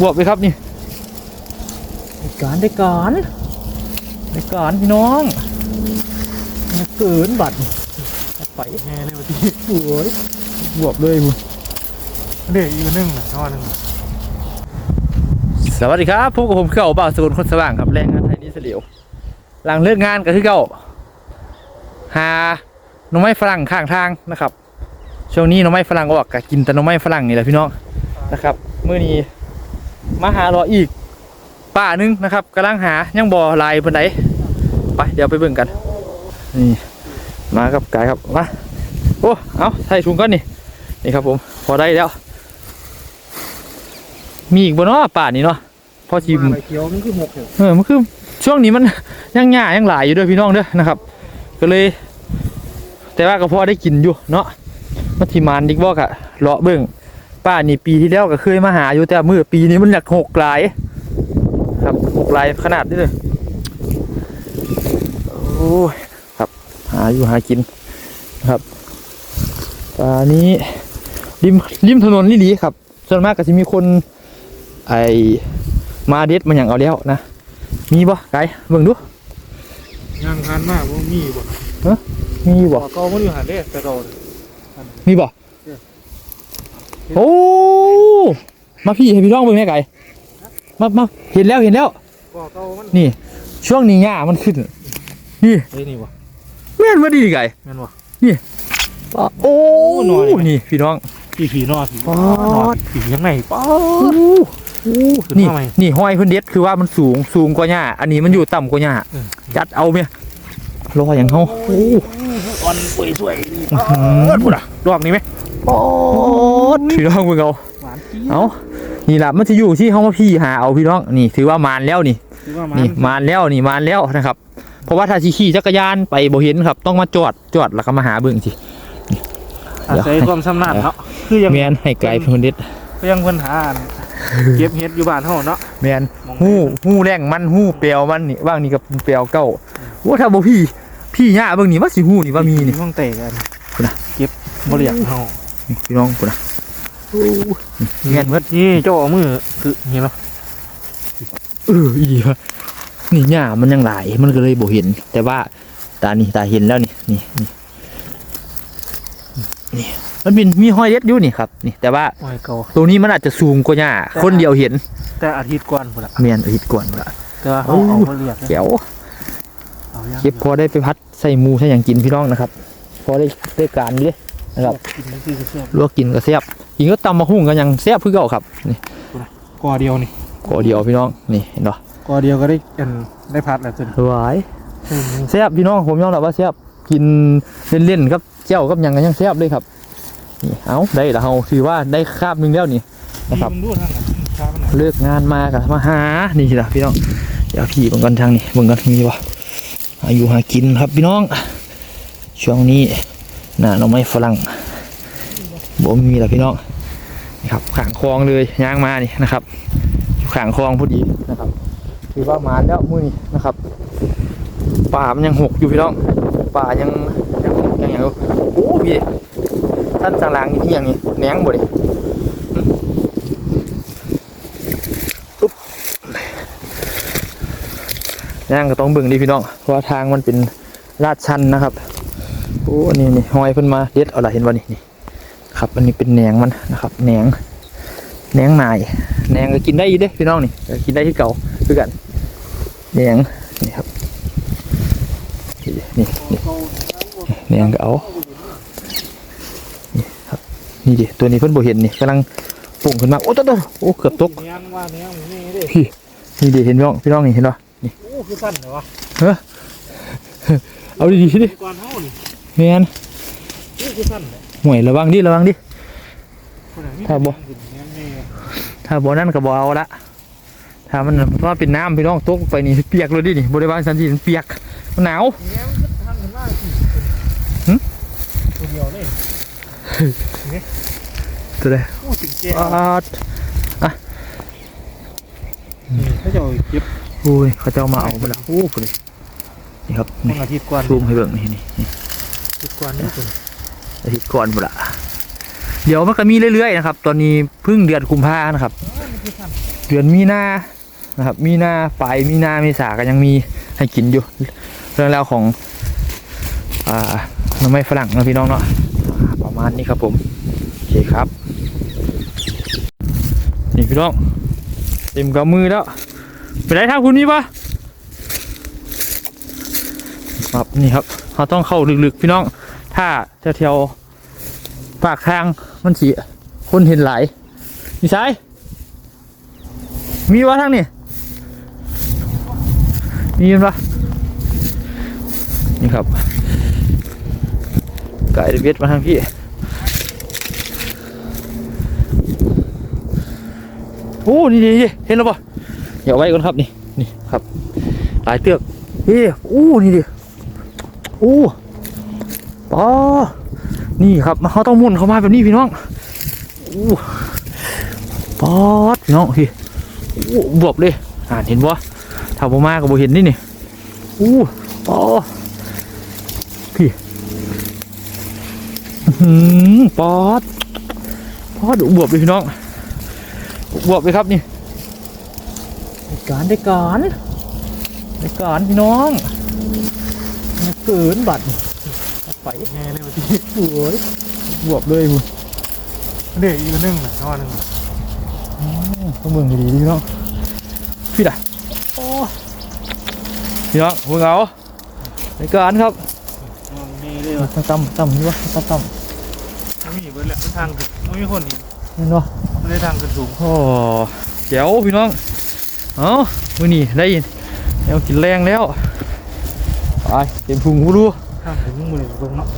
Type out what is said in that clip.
บวบไปครับนี่ได้การได้การได้การพี่น้องอย่าเกินบัตรไปแง่เลยวันที่โอยบวบเลยมึงเด็กอีกนึงน่ะทอหนึ่งสวัสดีครับพวกบผมเก่าบ่าวสกุลคนสว่างครับแรงงานไทยนี่เสลียว หลังเลิกงานก็คือเก่าหาหน่อไม้ฝรั่งข้างทางนะครับช่วงนี้หน่อไม้ฝรั่งออกก็กินแต่หน่อไม้ฝรั่งนี่แหละพี่น้องนะครับมื้อนี้ มาหารออีกป่าหนึงนะครับกำลังหายังบ่หลายปานใดไปเดี๋ยวไปเบิ่งกันนี่มาครับกายครับมาโอ้เอาใส่ถุงก่อนนี่นี่ครับผมพอได้แล้ว มีอีกบนเนาะป่านี้เนาะพอชิมอะไรเขียวมันคือหกเหรอเออมันคือช่วงนี้มันยังหญ้ายังหลายอยู่เด้วยพี่น้องเด้อนะครับ ก็เลย แต่ว่าก็พอได้กินอยู่เนาะมันทีมานดิกบอกอะเลาะเบิ่ง ป้านี่ปีที่แล้วก็เคยมาหาอยู่แต่มือปีนี้มันอยากหกหลาย ครับหกหลายขนาดนี้เลยโอ้ยครับหาอยู่หากินนะครับป่านี้ริมริมถนนนี่ดีครับ ส่วนมากก็จะมีคนไอมาเด็ดมันอย่างเอาแล้วนะ มีบ่ไกด์เบิ่งดูยางคันมากว่ามีบ่มีบ่บ่เก่ามันอยู่หันเด้แต่เก่าเลยมีบ่เออ โอ้มาพี่ให้พี่น้องเบิ่งแม่ไก่มามาเห็นแล้วเห็นแล้วบ่เก่ามันนี่ ช่วงนี้หญ้ามันขึ้น นี่เฮ้ยนี่บ่แม่นบ่ดีไก่แม่นบ่ปะโอ้หน่อยนี่พี่น้องผีผีนอผีป๊อดผียังไงป๊อโอ้ดโอ้ขึ้นนี่มาใหม่นี่ห้อยเพิ่นเด็ดคือว่ามันสูงสูงกว่าหญ้าอันนี้มันอยู่ต่ำกว่าหญ้าเออจัดเอาเมียรออย่างเฮาโอ้อ่อนสวยสวยอื้อหือพูดอะดอกนี้ไหมโอ้ พี่น้องมึงเอาหวานจี๊ดเอานี่แหละมันจะอยู่ที่เขามาพี่หาเอาพี่น้องนี่ ถือว่ามานแล้วนี่ถือว่ามันี่มานแล้วนี่มานแล้วนะครับ เพราะว่าถ้าสิขี่จักรยานไปบ่เห็นครับ ต้องมาจอดจอดแล้วก็มาหาเบิ่งสิอาศัยความชำนาญเนาะคือยังแมนให้ไกลเพิ่นเด็ดก็ยังเพิ่นหาอันเก็บเฮ็ดอยู่บ้านเฮาเนาะแมนมองหู้หู้แรงมันหู้เปลวมันนี่ว่างนี่กับเปลวเก้าว่าถ้าบ่พี่ พี่ย่าเบิ่งนี่ว่าสิหู้นี่ว่ามีนี่ห้องเตะกันคุณน่ะเก็บบ่เรียกเฮานี่พี่น้องพุ่นน่ะ เงี้ยเมื่อนี่เจ้าเอามือคือเห็นไหมเอออีวะนี่หญ้ามันยังหลายมันก็เลยบ่เห็น แต่ว่าตานี่ตาเห็นแล้วนี่นี่นี่นี่มันเป็นมีห้อยเด็ดอยู่นี่ครับนี่แต่ว่าโอ้ยเก่าตรงนี้มันอาจจะสูงกว่าหญ้าคนเดียวเห็น แต่อาทิตย์ก่อนพุ่นละเมียนอาทิตย์ก่อนละแต่ว่าเขาเอาบ่เรียกเขียวเอายังเก็บพอได้ไปพัดใส่หมูใส่อย่างกินพี่น้องนะครับ พอได้ได้การอยู่เด้นะครับกินนี่คือเสื้อลวกกินก็แซ่บ กินก็ตำมะฮุ่งกันยังแซ่บคือเก่าครับนี่กอเดียวนี่กอเดียวพี่น้องนี่เห็นปะกอเดียวก็ได้อันได้พัดแล้วจนสวยแซ่บพี่น้องผมยอมรับว่าแซ่บกินเล่นๆครับเจ้ากับหยังกันยังแซ่บเลยครับนี่เอาได้ละเฮาถือว่าได้คาบหนึงแล้วนี่นะครับมึงดูทางไหนช้าไปหน่อยเลิกงานมากับมาหานี่ละพี่น้องเดี๋ยวพี่เบังกันทางนี้เบังกันมีวะอายุหากินครับพี่น้อง ช่วงนี้หน้าหน่อไม้ฝรั่ง บ่มีแล้วพี่น้องนี่ครับขางคลองเลยย่างมานี่นะครับอยู่ขางคลองพอดีนะครับ ถือว่ามาแล้วมือนี้นะครับป่ามันยังหกอยู่พี่น้องป่ายังยังยังอย่างอยู่โอ้พี่ท่านจางลางนี่ที่ยังนี่แหนงบ่ดิย่างก็ต้องเบิ่งดีพี่น้องเพราะทางมันเป็นลาดชันนะครับโอ้อันนี้นี่หอยเพิ่นมาเด็ดเอาละเห็นบ่นี่นี่ ครับ อันนี้เป็นแหนงมันนะครับแหนงแหนงนายแหนงก็กินได้อยู่เด้พี่น้องนี่ก็กินได้ที่เก่าคือกันแหนงนี่ครับนี่นี่นี่แหนงก็เอานี่ครับนี่ดิตัวนี้เพิ่นบ่เห็นนี่กำลังปุ่งขึ้นมาโอ้ตวโอ้เกือบตกเนี้ยว่าเนี้ยมึงนี่เด้นี่ดิเห็นพี่น้องพี่น้องนี่เห็นป่ะโอ้คือสั้นเหรอวะเอาดีๆดิก่อนเฮานี่แม่นโอ้คือสั้นเลย ห่วยระวังดิระวังดิคนไหนมีครับบ่เนี้ยนี่ถ้าบ่นั่นก็บ่เอาละถ้ามันว่าเป็นน้ำพี่น้องตกไปนี่เปียกเลยดินี่บ่ได้ว่าสันทีมันเปียกมันหนาวเนี้ยมันก็ทำกันมากสิหึตัวเดียวเลยตัวใดโอ้จริงเจ๊อาดนี่เขาจะเอาเก็บโอ้ยเขาจะเอามาเอาไปละโอ้พุ่นนี่นี่ครับวันี่นอาทิตย์ก่อนซูมให้เบิ่งนี่นี่นี่อาทิตย์ก่อนนี่ตัว อาทิตย์ก่อนพุ่นละเดี๋ยวมันก็มีเรื่อยๆนะครับ ตอนนี้เพิ่งเดือนกุมภานะครับ เดือนมีนานะครับ มีนาปลายมีนาเมษาก็ยังมีให้กินอยู่ เรื่องราวของอ่าน้ำไม้ฝรั่งนะพี่น้องเนาะประมาณนี้ครับผมโอเคครับ นี่พี่น้องเต็มกับมือแล้วไปได้ทางคุณมีปะครับนี่ครับเราต้องเข้าลึกๆพี่น้อง ถ้าจะเที่ยวปากทางมันสีคนเห็นหลายมีสายมีวะทางนี่มีนปะนี่ครับไก่เวทมาทางพี่โอ้นี่นี่เห็นแล้วปะเดี๋ยวไว้ก่อนครับนี่นี่ครับ หลายเตือกเฮ้โอ้นี่ดิโอ้ปอนี่ครับเขาต้องมุนเข้ามาแบบนี้พี่น้องอ้ปอดพี่น้องพี่โอ้บวบเลยอ่านเห็นปะถ้าบ่มาก็บ่เห็นนี่นี่โอ้ปอพี่หือปอดปอดบวบเลยพี่น้องบวกไปครับนี่ได้การได้การได้การพี่น้องเกินบัตร ไปแง่เลยว่าที่สวยบวกเลยคุณเด็กอีกนึงน่ะท่อนึงต้องเบิ่งให้ดีๆพี่น้องพี่ด่ะโอ้พี่น้องเบิ่งเอาได้การครับนี่เลยว่ะตั้มตั้มนี่วะตั้มตั้มไม่มีเบิร์ดแหละมันทางขึ้นไม่มีคนอีกนี่เนาะไม่ได้ทางขึ้นสูงโอ้เจ๋วพี่น้องเอามือนี่ได้ยินแล้วกินแรงแล้วไปเต็มพุงกูดู ทางถึงมือเบิ่งเนาะ